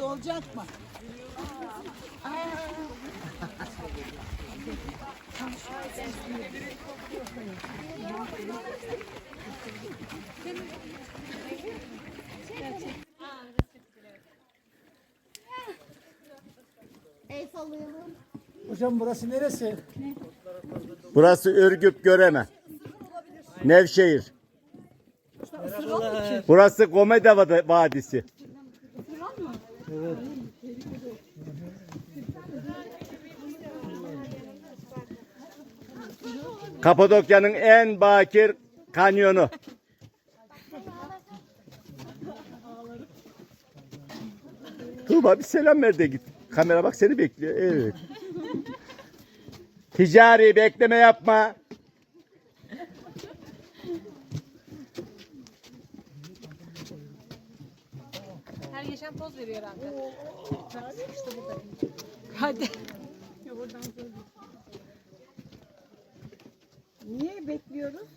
Sürpriz olacak mı? El sallayalım. Hocam burası neresi? Burası Ürgüp Göreme. Nevşehir. Burası Komedi Vadi- Vadisi. Kapadokya'nın en bakir kanyonu. Tuğba bir selam ver de git. Kamera bak seni bekliyor. Evet. Ticari bekleme yapma. Her geçen poz veriyor herhalde. Bak, işte burada. Hadi. Niye bekliyoruz?